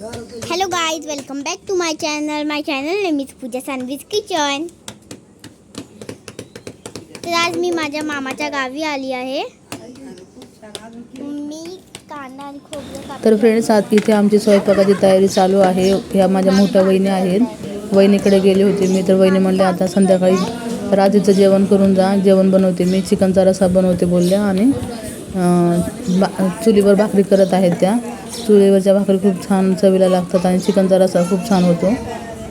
Hello guys welcome back to my channel my channel नेहमीच Pooja सानवीज kitchen तर आज मी माझ्या मामाच्या गावी आली आहे. मी कांदा खोबरं. तर फ्रेंड्स आज इथे आमची स्वयंपाकाची तयारी चालू आहे. ह्या माझ्या मोठ्या वहिनी आहेत. वहिनीकडे गेले होते मी तर वहिनी म्हणले आता संध्याकाळी रात्रीचं जेवण करून जा. जेवण बनवते मी. चिकनचा रसा बनवते बोलल्या आणि बा चुलीवर भाकरी करत आहेत त्या. चुलीवरच्या भाकरी खूप छान चवीला लागतात आणि चिकनचा रसा खूप छान होतो.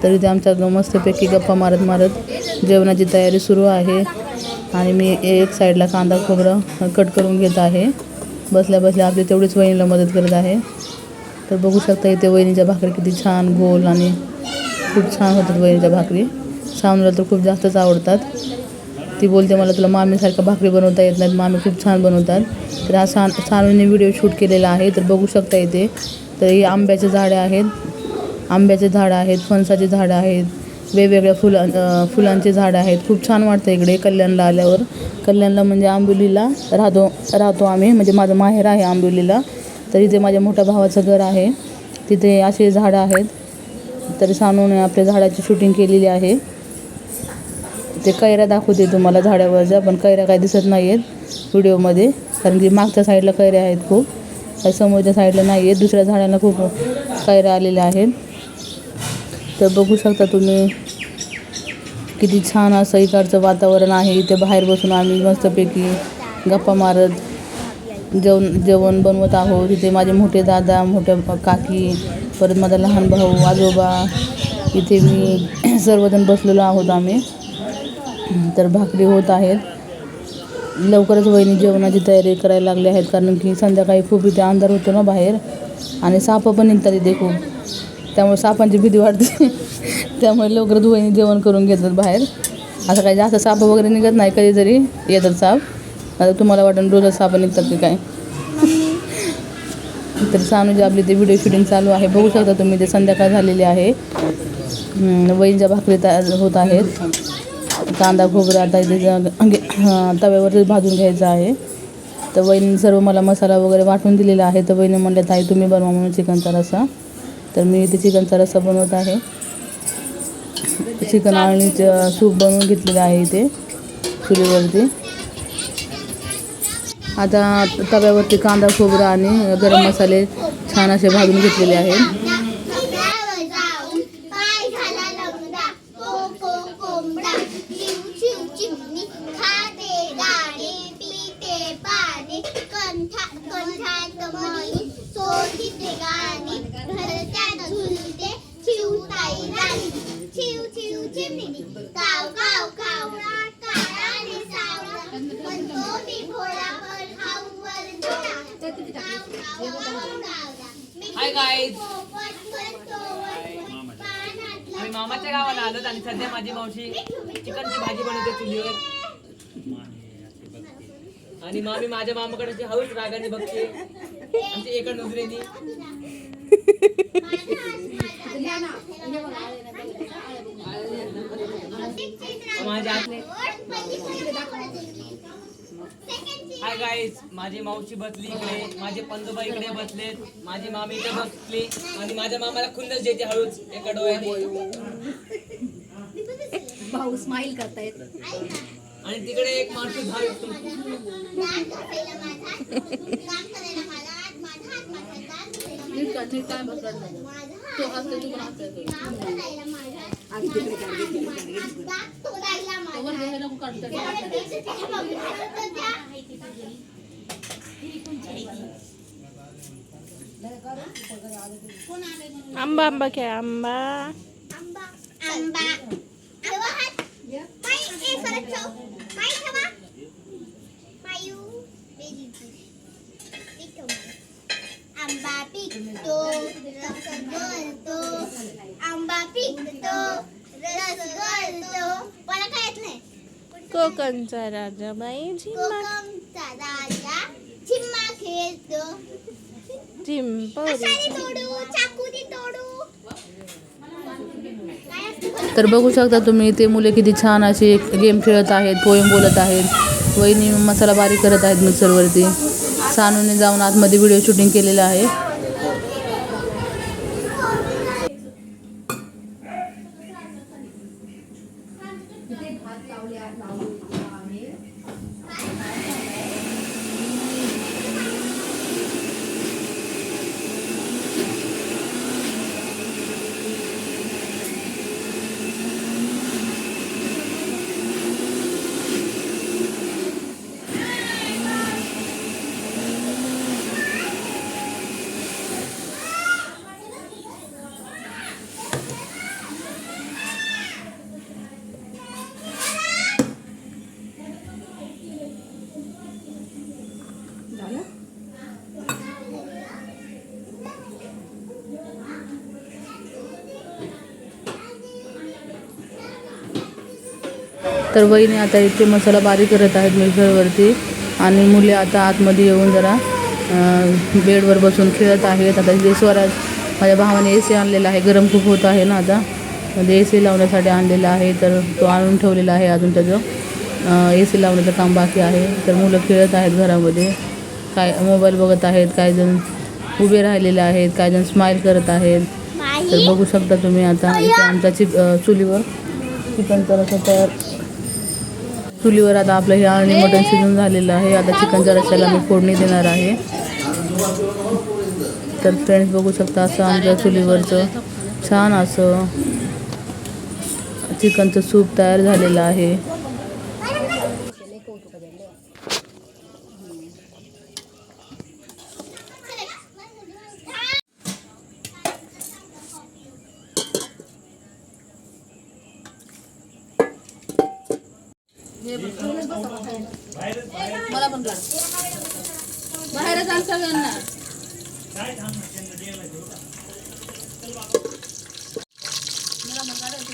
तरी ते आमच्या मस्तपैकी गप्पा मारत मारत जेवणाची तयारी सुरू आहे. आणि मी एक साईडला कांदा खोबरं कट करून घेत आहे. बसल्या बसल्या आपली तेवढीच वहिनीला मदत करत आहे. तर बघू शकता इथे वहिनीच्या भाकरी किती छान गोल आणि खूप छान होतात वहिनीच्या भाकरी. सावनीला तर खूप जास्तच आवडतात. ती बोलते मला तुला मामीसारखं भाकरी बनवता येत नाहीत मामी खूप छान बनवतात. तर हा सान सानूने व्हिडिओ शूट केलेला आहे तर बघू शकता इथे. तर ही आंब्याचे झाडे आहेत. आंब्याचे झाडं आहेत फणसाचे झाडं आहेत वेगवेगळ्या फुला फुलांचे झाडं आहेत. खूप छान वाटतं इकडे कल्याणला आल्यावर. कल्याणला म्हणजे आंबोलीला राहतो राहतो आम्ही. म्हणजे माझं माहेर आहे आंबोलीला. तर इथे माझ्या मोठ्या भावाचं घर आहे. तिथे असे झाडं आहेत. तर सानूने आपल्या झाडाची शूटिंग केलेली आहे. ते कैऱ्या दाखवते तुम्हाला झाडावरच्या पण कैऱ्या काही दिसत नाही आहेत व्हिडिओमध्ये. कारण की मागच्या साईडला कैऱ्या आहेत खूप काही समोरच्या साईडला नाही आहेत दुसऱ्या झाडांना खूप कैऱ्या आलेल्या आहेत. तर बघू शकता तुम्ही किती छान असं इकडचं वातावरण आहे. इथे बाहेर बसून आम्ही मस्तपैकी गप्पा मारत जेवण जेवण बनवत आहोत. इथे माझे मोठे दादा मोठ्या काकी परत माझा लहान भाऊ आजोबा इथे मी सर्वजण बसलेलो आहोत आम्ही. तर भाकरी होत आहेत. लवकरच वहिनी जेवणाची तयारी करायला लागली आहेत कारण की संध्याकाळी खूप इथे अंधार होतो ना बाहेर. आणि सापं पण निघतात इथे खूप. त्यामुळे सापांची भीती वाढते. त्यामुळे लवकरच वहिनी जेवण करून घेतात बाहेर. असं काही जास्त साप वगैरे निघत नाही कधीतरी. येतात साप. आता तुम्हाला वाटून रोजच साप निघतात की काय? तर सानूजी आपली ते व्हिडिओ शूटिंग चालू आहे. बघू शकता तुम्ही ते संध्याकाळ झालेली आहे. वहींच्या वहिनीच्या भाकरी तयार होत आहेत. कांदा खोबरा आता इथे भाजून घ्यायचं आहे. तर वहिनी सर्व मला मसाला वगैरे वाटून दिलेला आहे. तर वहिनी म्हणले ताई तुम्ही बनवा म्हणून चिकनचा रस्सा. तर मी इथे चिकनचा रस्सा बनवत आहे. चिकन आणि सूप बनवून घेतलेलं आहे इथे चुलीवरती. आता तव्यावरती कांदा खोबरा आणि गरम मसाले छान असे भाजून घेतलेले आहेत. हाय गाईज आम्ही मामाच्या गावाला आलो आणि सध्या माझी मावशी चिकनची भाजी बनवते चुलीवर. आणि मामी माझ्या मामाकडे अशी हळूच रागाने बघते. आमची एका नजरेनी. माझ्या हाय गाईज माझी मावशी बसली इकडे माझे पंजोबा इकडे बसलेत माझी मामी इकडे बसली आणि माझ्या मामाला खुन्नस देते हळूच एका डोळ्याने. भाऊ स्माइल करतायत. आणि तिकडे एक माणूस नीट काय बघ तो हसतो तू पण हसतो वर घ्यायला नको काढतो आंबा आंबा खेळ आंबा. आंबा आंबा. आंबा पिकतो रस गळतो. आंबा पिकतो रस गळतो. मला काय येत नाही? कोकणचा राजा बाई झिम्मा. कोकमचा राजा चिम्मा खेळतो. तर बघू शकता तुम्ही ते मुले किती छान असे गेम खेळत आहेत पोयम बोलत आहेत. वहिनी मसाला बारीक करत आहेत मिक्सरवरती सानूने जाऊन आतमध्ये व्हिडिओ शूटिंग केलेलं आहे. तर वहिनी आता इथे मसाला बारीक करत आहेत मिक्सरवरती. आणि मुले आता आतमध्ये येऊन जरा बेडवर बसून खेळत आहेत. आता इथे स्वराज माझ्या भावाने ए सी आणलेला आहे. गरम खूप होत आहे ना आता. म्हणजे ए सी लावण्यासाठी आणलेला आहे. तर तो आणून ठेवलेला आहे अजून त्याचं. ए सी लावण्याचं काम बाकी आहे. तर मुलं खेळत आहेत घरामध्ये. काय मोबाईल बघत आहेत. काही जण उभे राहिलेले आहेत. काही जण स्माईल करत आहेत. तर बघू शकता तुम्ही आता इथे आमच्या चिप चुलीवर. चिकन तर असं तयार चुलीवर आता आपलं हे आणि मटण शिजून झालेलं आहे. आता चिकनच्या रस्त्याला मी फोडणी देणार आहे. तर फ्रेंड्स बघू शकता असं आमच्या चुलीवरचं छान असं चिकनचं सूप तयार झालेलं आहे. मला पण काढ बाहेर जाण सगळ्यांना मला पण काढायचं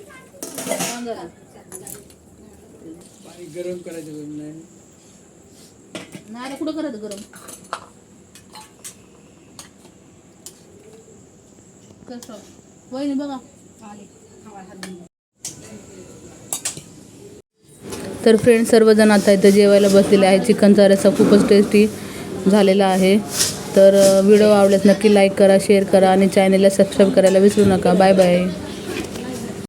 गरम करायचं नाही. कुठं करायचं गरम? कसं? वहिनी बघा. तर फ्रेंड्स सर्वजण आता इथं जेवायला बसलेले आहे चिकनचा रस्सा खूपच टेस्टी झालेला आहे. तर व्हिडिओ आवडल्यास नक्की लाईक करा शेअर करा आणि चॅनलला सबस्क्राईब करायला विसरू नका. Bye bye